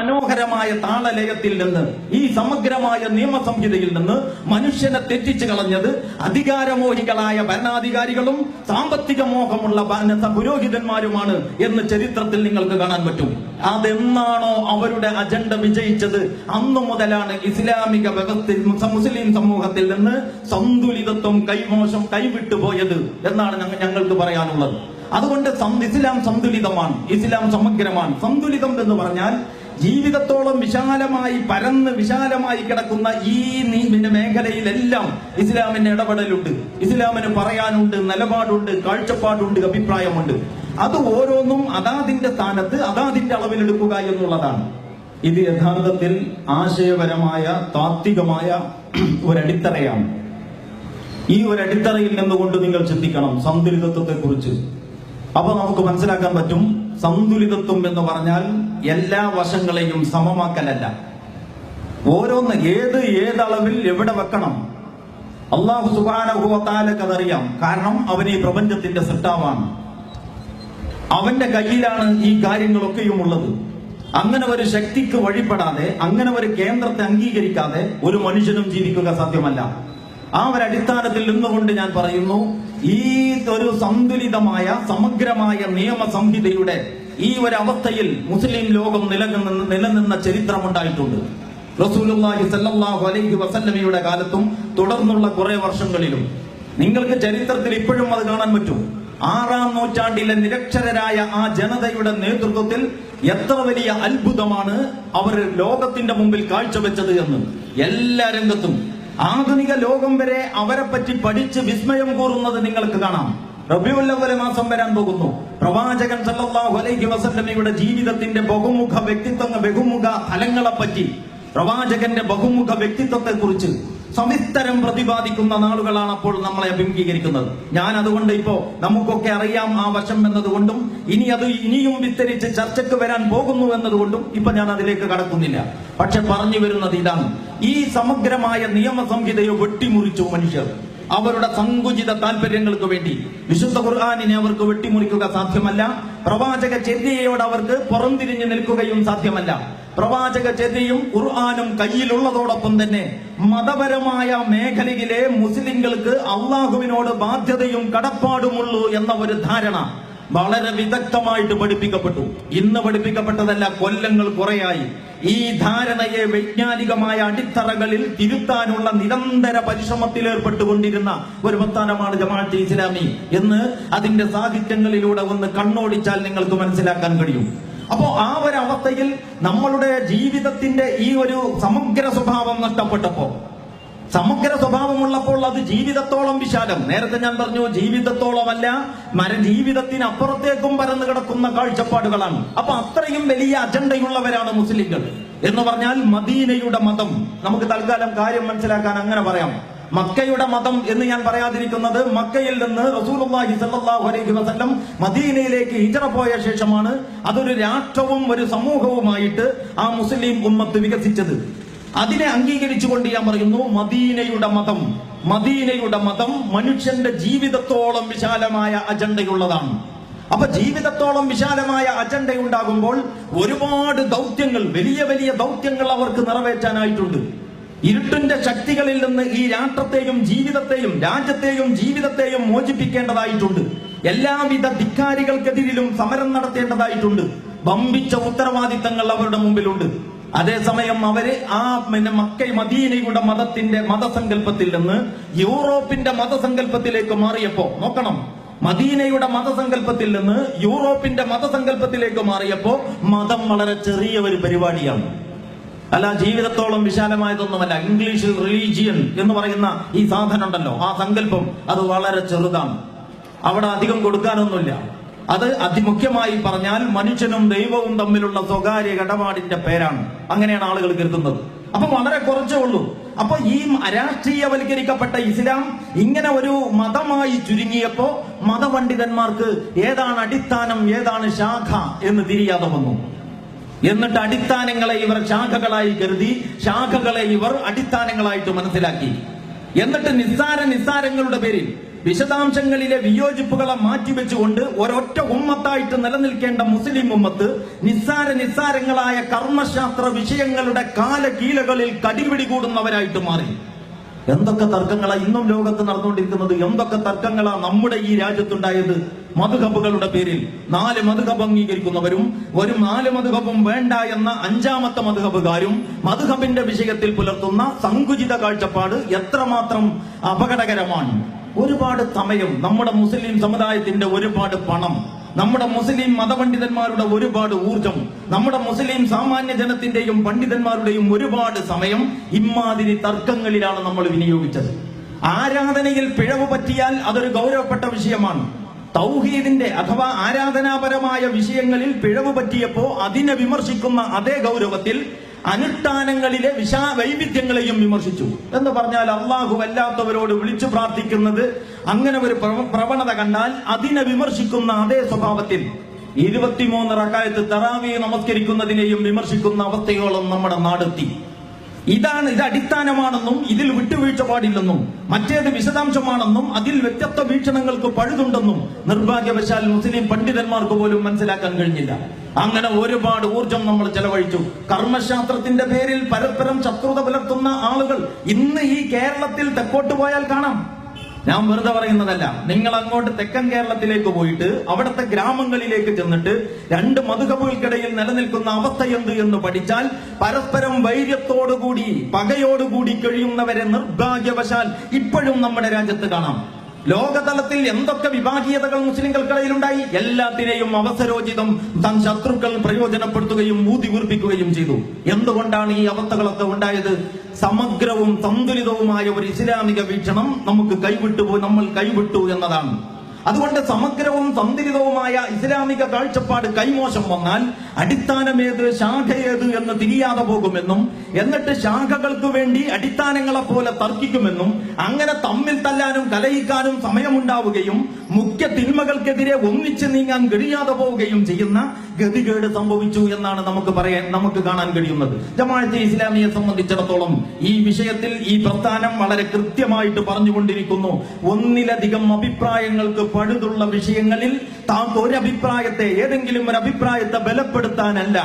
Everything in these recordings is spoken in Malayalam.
മനോഹരമായ താളലയത്തിൽ നിന്ന് ഈ സമഗ്രമായ നിയമസംഹിതയിൽ നിന്ന് മനുഷ്യനെ തെറ്റിച്ചു കളഞ്ഞത് അധികാരമോഹികളായ ഭരണാധികാരികളും സാമ്പത്തിക മോഹമുള്ള പുരോഹിതന്മാരുമാണ് എന്ന് ചരിത്രത്തിൽ നിങ്ങൾക്ക് കാണാൻ പറ്റും. അതെന്നാണോ അവരുടെ അജണ്ട വിജയിച്ചത്? അന്നു മുതലാണ് ഇസ്ലാമിക വ്യവസ്ഥ മുസ്ലിം സമൂഹത്തിൽ നിന്ന് സന്തുലിതത്വം കൈമോശം കൈവിട്ടുപോയത് എന്നാണ് ഞങ്ങ- ഞങ്ങൾക്ക് പറയാനുള്ളത്. അതുകൊണ്ട് ഇസ്ലാം സന്തുലിതമാണ് ഇസ്ലാം സമഗ്രമാണ്. സന്തുലിതം എന്ന് പറഞ്ഞാൽ ജീവിതത്തോളം വിശാലമായി പരന്ന് വിശാലമായി കിടക്കുന്ന ഈ മേഖലയിലെല്ലാം ഇസ്ലാമിന് ഇടപെടലുണ്ട്. ഇസ്ലാമിന് പറയാനുണ്ട് നിലപാടുണ്ട് കാഴ്ചപ്പാടുണ്ട് അഭിപ്രായമുണ്ട്. അത് ഓരോന്നും അതാതിന്റെ സ്ഥാനത്ത് അതാതിന്റെ അളവിലെടുക്കുക എന്നുള്ളതാണ്. ഇത് യഥാർത്ഥത്തിൽ ആശയപരമായ താത്വികമായ ഒരടിത്തറയാണ്. ഈ ഒരു അടിത്തറയിൽ നിന്നുകൊണ്ട് നിങ്ങൾ ചിന്തിക്കണം സന്തുലിതത്വത്തെ കുറിച്ച് അപ്പൊ നമുക്ക് മനസ്സിലാക്കാൻ പറ്റും സന്തുലിതത്വം എന്ന് പറഞ്ഞാൽ എല്ലാ വശങ്ങളെയും സമമാക്കലല്ല. ഓരോന്ന് ഏത് ഏതളവിൽ എവിടെ വെക്കണം? അള്ളാഹു സുബാനഹുവത്താലക്ക് അതറിയാം. കാരണം അവൻ ഈ പ്രപഞ്ചത്തിന്റെ സൃഷ്ടാവാണ്. അവന്റെ കയ്യിലാണ് ഈ കാര്യങ്ങളൊക്കെയും ഉള്ളത്. അങ്ങനെ ഒരു ശക്തിക്ക് വഴിപ്പെടാതെ അങ്ങനെ ഒരു കേന്ദ്രത്തെ അംഗീകരിക്കാതെ ഒരു മനുഷ്യനും ജീവിക്കുക സാധ്യമല്ല. ആ ഒരു അടിസ്ഥാനത്തിൽ നിന്നുകൊണ്ട് ഞാൻ പറയുന്നു ഈ ഒരു സന്തുലിതമായ സമഗ്രമായ നിയമ സംഹിതയുടെ ഈ ഒരു അവസ്ഥയിൽ മുസ്ലിം ലോകം നിലനിന്ന് നിലനിന്ന ചരിത്രമുണ്ടായിട്ടുണ്ട് റസൂലുള്ളാഹി സല്ലല്ലാഹു അലൈഹി വസല്ലമയുടെ കാലത്തും തുടർന്നുള്ള കുറെ വർഷങ്ങളിലും നിങ്ങൾക്ക് ചരിത്രത്തിൽ ഇപ്പോഴും അത് കാണാൻ പറ്റും. ആറാം നൂറ്റാണ്ടിലെ നിരക്ഷരരായ ആ ജനതയുടെ നേതൃത്വത്തിൽ എത്ര വലിയ അത്ഭുതമാണ് അവർ ലോകത്തിന്റെ മുമ്പിൽ കാഴ്ചവെച്ചത് എന്ന്. എല്ലാ രംഗത്തും. ആധുനിക ലോകം വരെ അവരെ പറ്റി പഠിച്ച് വിസ്മയം കൂറുന്നത് നിങ്ങൾക്ക് കാണാം. റബിയുല്ലവലെ മാസം വരാൻ പോകുന്നു. പ്രവാചകൻ സല്ലല്ലാഹു അലൈഹി വസല്ലമയുടെ ജീവിതത്തിന്റെ ബഹുമുഖ വ്യക്തിത്വ ബഹുമുഖ ഫലങ്ങളെ പറ്റി പ്രവാചകന്റെ ബഹുമുഖ വ്യക്തിത്വത്തെ കുറിച്ച് സവിസ്തരം പ്രതിപാദിക്കുന്ന നാളുകളാണ് അപ്പോൾ നമ്മളെ അഭിമുഖീകരിക്കുന്നത്. ഞാൻ അതുകൊണ്ട് ഇപ്പോ നമുക്കൊക്കെ അറിയാം ആ വശം എന്നതുകൊണ്ടും ഇനി അത് ഇനിയും വിസ്തരിച്ച് ചർച്ചയ്ക്ക് വരാൻ പോകുന്നു എന്നതുകൊണ്ടും ഇപ്പൊ ഞാൻ അതിലേക്ക് കടക്കുന്നില്ല. പക്ഷെ പറഞ്ഞു വരുന്നത് ഇതാണ്. ഈ സമഗ്രമായ നിയമസംഹിതയെ വെട്ടിമുറിച്ചു മനുഷ്യർ. അവരുടെ സങ്കുചിത താല്പര്യങ്ങൾക്ക് വേണ്ടി. വിശുദ്ധ ഖുർആാനിനെ അവർക്ക് വെട്ടിമുറിക്കുക സാധ്യമല്ല. പ്രവാചക ചെര്യയോട് അവർക്ക് പുറംതിരിഞ്ഞു നിൽക്കുകയും സാധ്യമല്ല. പ്രവാചക ചെര്യയും ഖുർആാനും കയ്യിലുള്ളതോടൊപ്പം തന്നെ മതപരമായ മേഖലയിലെ മുസ്ലിങ്ങൾക്ക് അള്ളാഹുവിനോട് ബാധ്യതയും കടപ്പാടുമുള്ളൂ എന്ന ഒരു ധാരണ. വളരെ വിദഗ്ധമായിട്ട് പഠിപ്പിക്കപ്പെട്ടു. ഇന്ന് പഠിപ്പിക്കപ്പെട്ടതല്ല കൊല്ലങ്ങൾ കുറയായി. ഈ ധാരണയെ വൈജ്ഞാനികമായ അടിത്തറകളിൽ തിരുത്താനുള്ള നിരന്തര പരിശ്രമത്തിൽ ഏർപ്പെട്ടുകൊണ്ടിരുന്ന ഒരു പ്രസ്ഥാനമാണ് ജമാഅത്തെ ഇസ്ലാമി എന്ന് അതിന്റെ സാഹിത്യങ്ങളിലൂടെ ഒന്ന് കണ്ണോടിച്ചാൽ നിങ്ങൾക്ക് മനസ്സിലാക്കാൻ കഴിയും. അപ്പോ ആ ഒരു അവസ്ഥയിൽ നമ്മളുടെ ജീവിതത്തിന്റെ ഈ ഒരു സമഗ്ര സ്വഭാവം നഷ്ടപ്പെട്ടപ്പോ സമഗ്ര സ്വഭാവമുള്ളപ്പോൾ അത് ജീവിതത്തോളം വിശാലം. നേരത്തെ ഞാൻ പറഞ്ഞു ജീവിതത്തോളമല്ല മര ജീവിതത്തിന് അപ്പുറത്തേക്കും പരന്നു കിടക്കുന്ന കാഴ്ചപ്പാടുകളാണ്. അപ്പൊ അത്രയും വലിയ അജണ്ടയുള്ളവരാണ് മുസ്ലിങ്ങൾ. എന്ന് പറഞ്ഞാൽ മദീനയുടെ മതം. നമുക്ക് തൽക്കാലം കാര്യം മനസ്സിലാക്കാൻ അങ്ങനെ പറയാം. മക്കയുടെ മതം എന്ന് ഞാൻ പറയാതിരിക്കുന്നത് മക്കയിൽ നിന്ന് റസൂലുള്ളാഹി സ്വല്ലല്ലാഹു അലൈഹി വസല്ലം മദീനയിലേക്ക് ഹിജറ പോയ ശേഷമാണ് അതൊരു രാഷ്ട്രവും ഒരു സമൂഹവുമായിട്ട് ആ മുസ്ലിം ഉമ്മത്ത് വികസിച്ചത്. അതിനെ അംഗീകരിച്ചുകൊണ്ട് ഞാൻ പറയുന്നു മദീനയുടെ മതം മദീനയുടെ മതം മനുഷ്യന്റെ ജീവിതത്തോളം വിശാലമായ അജണ്ടയുള്ളതാണ്. അപ്പൊ ജീവിതത്തോളം വിശാലമായ അജണ്ട ഉണ്ടാകുമ്പോൾ ഒരുപാട് ദൗത്യങ്ങൾ വലിയ വലിയ ദൗത്യങ്ങൾ അവർക്ക് നിറവേറ്റാനായിട്ടുണ്ട്. ഇരുട്ടിന്റെ ശക്തികളിൽ നിന്ന് ഈ രാഷ്ട്രത്തെയും ജീവിതത്തെയും രാജ്യത്തെയും ജീവിതത്തെയും മോചിപ്പിക്കേണ്ടതായിട്ടുണ്ട്. എല്ലാവിധ ധിക്കാരികൾക്കെതിരിലും സമരം നടത്തേണ്ടതായിട്ടുണ്ട്. വമ്പിച്ച ഉത്തരവാദിത്തങ്ങൾ അവരുടെ മുമ്പിലുണ്ട്. അതേസമയം അവർ ആ പിന്നെ മക്കൈ മദീനയുടെ മതത്തിന്റെ മതസങ്കല്പത്തിൽ നിന്ന് യൂറോപ്പിന്റെ മതസങ്കല്പത്തിലേക്ക് മാറിയപ്പോ നോക്കണം. മദീനയുടെ മതസങ്കല്പത്തിൽ നിന്ന് യൂറോപ്പിന്റെ മതസങ്കല്പത്തിലേക്ക് മാറിയപ്പോ മതം വളരെ ചെറിയ ഒരു പരിപാടിയാണ്. അല്ല ജീവിതത്തോളം വിശാലമായതൊന്നുമല്ല. ഇംഗ്ലീഷിൽ റിലീജിയൻ എന്ന് പറയുന്ന ഈ സാധനം ഉണ്ടല്ലോ. ആ സങ്കല്പം അത് വളരെ ചെറുതാണ്. അവിടെ അധികം കൊടുക്കാനൊന്നുമില്ല. അത് അതിമുഖ്യമായി പറഞ്ഞാൽ മനുഷ്യനും ദൈവവും തമ്മിലുള്ള സ്വകാര്യ ഇടപാടിന്റെ പേരാണ്. അങ്ങനെയാണ് ആളുകൾ കരുതുന്നത്. അപ്പൊ വളരെ കുറച്ചേ ഉള്ളൂ. അപ്പൊ ഈ രാഷ്ട്രീയവൽക്കരിക്കപ്പെട്ട ഇസ്ലാം ഇങ്ങനെ ഒരു മതമായി ചുരുങ്ങിയപ്പോ മതപണ്ഡിതന്മാർക്ക് ഏതാണ് അടിസ്ഥാനം ഏതാണ് ശാഖ എന്ന് തിരിയാതെ വന്നു. എന്നിട്ട് അടിസ്ഥാനങ്ങളെ ഇവർ ശാഖകളായി കരുതി ശാഖകളെ ഇവർ അടിസ്ഥാനങ്ങളായിട്ട് മനസ്സിലാക്കി. എന്നിട്ട് നിസ്സാര നിസ്സാരങ്ങളുടെ പേരിൽ വിശദാംശങ്ങളിലെ വിയോജിപ്പുകളെ മാറ്റിവെച്ചുകൊണ്ട് ഒരൊറ്റ ഉമ്മത്തായിട്ട് നിലനിൽക്കേണ്ട മുസ്ലിം ഉമ്മത്ത് നിസ്സാര നിസ്സാരങ്ങളായ കർമ്മശാസ്ത്ര വിഷയങ്ങളുടെ കാലകീലകളിൽ കടിപിടി കൂടുന്നവരായിട്ട് മാറി. എന്തൊക്കെ തർക്കങ്ങളാ ഇന്നും ലോകത്ത് നടന്നുകൊണ്ടിരിക്കുന്നത്? എന്തൊക്കെ തർക്കങ്ങളാ നമ്മുടെ ഈ രാജ്യത്തുണ്ടായത്? മധുഹബുകളുടെ പേരിൽ നാല് മധുഹബ് അംഗീകരിക്കുന്നവരും ഒരു നാല് മധുഹബും വേണ്ട എന്ന അഞ്ചാമത്തെ മധുഹബുകാരും മധുഹബിന്റെ വിഷയത്തിൽ പുലർത്തുന്ന സങ്കുചിത കാഴ്ചപ്പാട് എത്രമാത്രം അപകടകരമാണ്. ഒരുപാട് സമയം നമ്മുടെ മുസ്ലിം സമുദായത്തിന്റെ ഒരുപാട് പണം നമ്മുടെ മുസ്ലിം മതപണ്ഡിതന്മാരുടെ ഒരുപാട് ഊർജം നമ്മുടെ മുസ്ലിം സാമാന്യ ജനത്തിന്റെയും പണ്ഡിതന്മാരുടെയും ഒരുപാട് സമയം ഇമാതിരി തർക്കങ്ങളിലാണ് നമ്മൾ വിനിയോഗിച്ചത്. ആരാധനയിൽ പിഴവ് പറ്റിയാൽ അതൊരു ഗൗരവപ്പെട്ട വിഷയമാണ്. തൗഹീദിന്റെ അഥവാ ആരാധനാപരമായ വിഷയങ്ങളിൽ പിഴവ് പറ്റിയപ്പോ അതിനെ വിമർശിക്കുന്ന അതേ ഗൗരവത്തിൽ അനുഷ്ഠാനങ്ങളിലെ വിശാ വൈവിധ്യങ്ങളെയും വിമർശിച്ചു. എന്ന് പറഞ്ഞാൽ അള്ളാഹു വല്ലാത്തവരോട് വിളിച്ചു പ്രാർത്ഥിക്കുന്നത് അങ്ങനെ ഒരു പ്രവ- പ്രവണത കണ്ടാൽ അതിനെ വിമർശിക്കുന്ന അതേ സ്വഭാവത്തിൽ ഇരുപത്തിമൂന്ന് റക്കായത്ത് തറാവിയെ നമസ്കരിക്കുന്നതിനെയും വിമർശിക്കുന്ന അവസ്ഥയോളം നമ്മുടെ നാടെത്തി. ഇതാണ് ഇത് അടിസ്ഥാനമാണെന്നും ഇതിൽ വിട്ടുവീഴ്ച പാടില്ലെന്നും മറ്റേത് വിശദാംശമാണെന്നും അതിൽ വ്യത്യസ്ത വീക്ഷണങ്ങൾക്ക് പഴുതുണ്ടെന്നും നിർഭാഗ്യവശാൽ മുസ്ലിം പണ്ഡിതന്മാർക്ക് പോലും മനസ്സിലാക്കാൻ കഴിഞ്ഞില്ല. അങ്ങനെ ഒരുപാട് ഊർജം നമ്മൾ ചെലവഴിച്ചു. കർമ്മശാസ്ത്രത്തിന്റെ പേരിൽ പരസ്പരം ശത്രുത പുലർത്തുന്ന ആളുകൾ ഇന്ന് ഈ കേരളത്തിൽ തെക്കോട്ട് പോയാൽ കാണാം. ഞാൻ വെറുതെ പറയുന്നതല്ല. നിങ്ങൾ അങ്ങോട്ട് തെക്കൻ കേരളത്തിലേക്ക് പോയിട്ട് അവിടുത്തെ ഗ്രാമങ്ങളിലേക്ക് ചെന്നിട്ട് രണ്ട് മധുകപ്പുകൾക്കിടയിൽ നിലനിൽക്കുന്ന അവസ്ഥ എന്ത് എന്ന് പഠിച്ചാൽ പരസ്പരം വൈര്യത്തോടുകൂടി പകയോടുകൂടി കഴിയുന്നവരെ നിർഭാഗ്യവശാൽ ഇപ്പോഴും നമ്മുടെ രാജ്യത്ത് കാണാം. ലോകതലത്തിൽ എന്തൊക്കെ വിഭാഗീയതകൾ മുസ്ലിങ്ങൾക്കിടയിലുണ്ടായി എല്ലാത്തിനെയും അവസരോചിതം തൻ ശത്രുക്കൾ പ്രയോജനപ്പെടുത്തുകയും ഊതി വീർപ്പിക്കുകയും ചെയ്തു. എന്തുകൊണ്ടാണ് ഈ അവസ്ഥകളൊക്കെ ഉണ്ടായത്? സമഗ്രവും സന്തുലിതവുമായ ഒരു ഇസ്ലാമിക വീക്ഷണം നമുക്ക് കൈവിട്ടു നമ്മൾ കൈവിട്ടു എന്നതാണ്. അതുകൊണ്ട് സമഗ്രവും സന്തുലിതവുമായ ഇസ്ലാമിക കാഴ്ചപ്പാട് കൈമോശം വന്നാൽ അടിസ്ഥാനമേത് ശാഖയേത് എന്ന് തിരിയാതെ പോകുമെന്നും എന്നിട്ട് ശാഖകൾക്ക് വേണ്ടി അടിസ്ഥാനങ്ങളെ പോലെ തർക്കിക്കുമെന്നും അങ്ങനെ തമ്മിൽ തല്ലാനും കലയിക്കാനും സമയമുണ്ടാവുകയും മുഖ്യ തിന്മകൾക്കെതിരെ ഒന്നിച്ചു നീങ്ങാൻ കഴിയാതെ പോവുകയും ചെയ്യുന്ന ഗതികേട് സംഭവിച്ചു എന്നാണ് നമുക്ക് പറയാൻ നമുക്ക് കാണാൻ കഴിയുന്നത്. ജമാഅത്തെ ഇസ്ലാമിയെ സംബന്ധിച്ചിടത്തോളം ഈ വിഷയത്തിൽ ഈ പ്രസ്ഥാനം വളരെ കൃത്യമായിട്ട് പറഞ്ഞുകൊണ്ടിരിക്കുന്നു. ഒന്നിലധികം അഭിപ്രായങ്ങൾക്ക് പഴുതുള്ള വിഷയങ്ങളിൽ താൻ ഒരു അഭിപ്രായത്തെ ഏതെങ്കിലും ഒരു അഭിപ്രായത്തെ ബലപ്പെടുത്താനല്ല.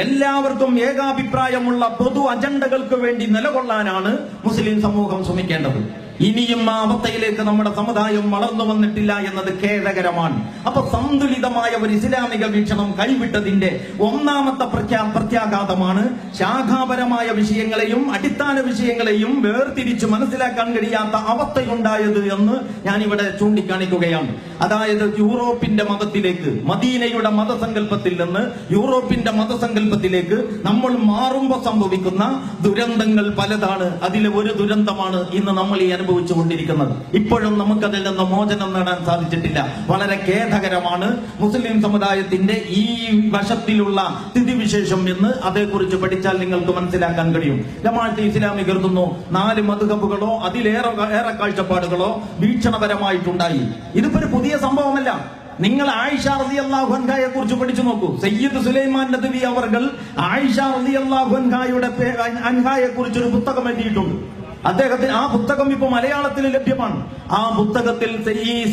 എല്ലാവർക്കും ഏകാഭിപ്രായമുള്ള പൊതു അജണ്ടകൾക്ക് വേണ്ടി നിലകൊള്ളാനാണ് മുസ്ലിം സമൂഹം ശ്രമിക്കേണ്ടത്. ഇനിയും ആ അവസ്ഥയിലേക്ക് നമ്മുടെ സമുദായം വളർന്നു വന്നിട്ടില്ല എന്നത് ഖേദകരമാണ്. അപ്പൊ സന്തുലിതമായ ഒരു ഇസ്ലാമിക വീക്ഷണം കൈവിട്ടതിന്റെ ഒന്നാമത്തെ പ്രഖ്യാ പ്രത്യാഘാതമാണ് ശാഖാപരമായ വിഷയങ്ങളെയും അടിസ്ഥാന വിഷയങ്ങളെയും വേർതിരിച്ച് മനസ്സിലാക്കാൻ കഴിയാത്ത അവസ്ഥയുണ്ടായത് എന്ന് ഞാനിവിടെ ചൂണ്ടിക്കാണിക്കുകയാണ്. അതായത് യൂറോപ്പിന്റെ മതത്തിലേക്ക് മദീനയുടെ മതസങ്കല്പത്തിൽ നിന്ന് യൂറോപ്പിന്റെ മതസങ്കല്പത്തിലേക്ക് നമ്മൾ മാറുമ്പോൾ സംഭവിക്കുന്ന ദുരന്തങ്ങൾ പലതാണ്. അതിലെ ഒരു ദുരന്തമാണ് ഇന്ന് നമ്മൾ ഈ അനുഭവിച്ചു കൊണ്ടിരിക്കുന്നത് ഇപ്പോഴും നമുക്കതിൽ നിന്ന് മോചനം നേടാൻ സാധിച്ചിട്ടില്ല. വളരെ ഖേദകരമാണ് മുസ്ലിം സമുദായത്തിന്റെ ഈ വശത്തിലുള്ള സ്ഥിതിവിശേഷം എന്ന് അതേക്കുറിച്ച് പഠിച്ചാൽ നിങ്ങൾക്ക് മനസ്സിലാക്കാൻ കഴിയും. ജമാഅത്തെ ഇസ്ലാമി കരുതുന്നു നാല് മധുഹബുകളോ അതിലേറെ ഏറെ കാഴ്ചപ്പാടുകളോ വീക്ഷണപരമായിട്ടുണ്ടായി. ഇതിപ്പോ ഒരു പുതിയ സംഭവമല്ല. നിങ്ങൾ ആയിഷ റതി അള്ളാഹുൻഖായെ കുറിച്ച് പഠിച്ചു നോക്കൂ. സയ്യിദ് സുലൈമാൻ നദവി അവർ ആയിഷ റതി അള്ളാഹുൻഖായുടെ അൻഹായെ കുറിച്ച് ഒരു പുസ്തകം എഴുതിയിട്ടുണ്ട്. അദ്ദേഹത്തിന് ആ പുസ്തകം ഇപ്പൊ മലയാളത്തിൽ ലഭ്യമാണ്. ആ പുസ്തകത്തിൽ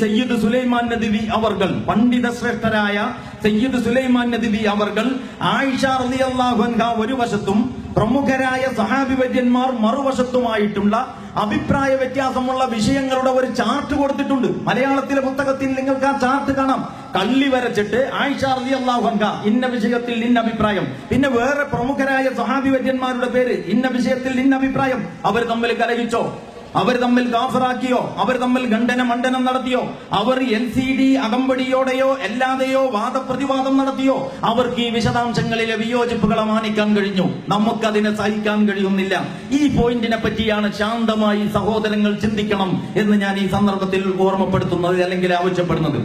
സയ്യിദ് സുലൈമാൻ നദിവി അവർകൾ പണ്ഡിത ശ്രേഷ്ഠരായ സയ്യിദ് സുലൈമാൻ നദിവി അവർകൾ ആയിഷ റലി അൻഹ ഒരു വശത്തും പ്രമുഖരായ സഹാബി വൈദ്യന്മാർ മറുവശത്തുമായിട്ടുള്ള അഭിപ്രായ വ്യത്യാസമുള്ള വിഷയങ്ങളുടെ ഒരു ചാർട്ട് കൊടുത്തിട്ടുണ്ട്. മലയാളത്തിലെ പുസ്തകത്തിൽ നിങ്ങൾക്ക് ആ ചാർട്ട് കാണാം. കള്ളി വരച്ചിട്ട് ആയിഷാർദി അൻഹ ഇന്ന വിഷയത്തിൽ ഇന്ന അഭിപ്രായം. പിന്നെ വേറെ പ്രമുഖരായ സഹാബി വൈദ്യന്മാരുടെ പേര് ഇന്ന വിഷയത്തിൽ ഇന്ന അഭിപ്രായം. അവർ തമ്മിൽ കലഹിച്ചോ? അവർ തമ്മിൽ കാഫറാക്കിയോ അവർ തമ്മിൽ ഖണ്ഡന മണ്ഡനം നടത്തിയോ? അവർ എൽ സി ഡി അകമ്പടിയോടെയോ അല്ലാതെയോ വാദപ്രതിവാദം നടത്തിയോ? അവർക്ക് ഈ വിശദാംശങ്ങളിലെ വിയോജിപ്പുകളെ മാനിക്കാൻ കഴിഞ്ഞു. നമുക്കതിനെ സഹിക്കാൻ കഴിയുന്നില്ല. ഈ പോയിന്റിനെ പറ്റിയാണ് ശാന്തമായി സഹോദരങ്ങൾ ചിന്തിക്കണം എന്ന് ഞാൻ ഈ സന്ദർഭത്തിൽ ഓർമ്മപ്പെടുത്തുന്നത് അല്ലെങ്കിൽ ആവശ്യപ്പെടുന്നത്.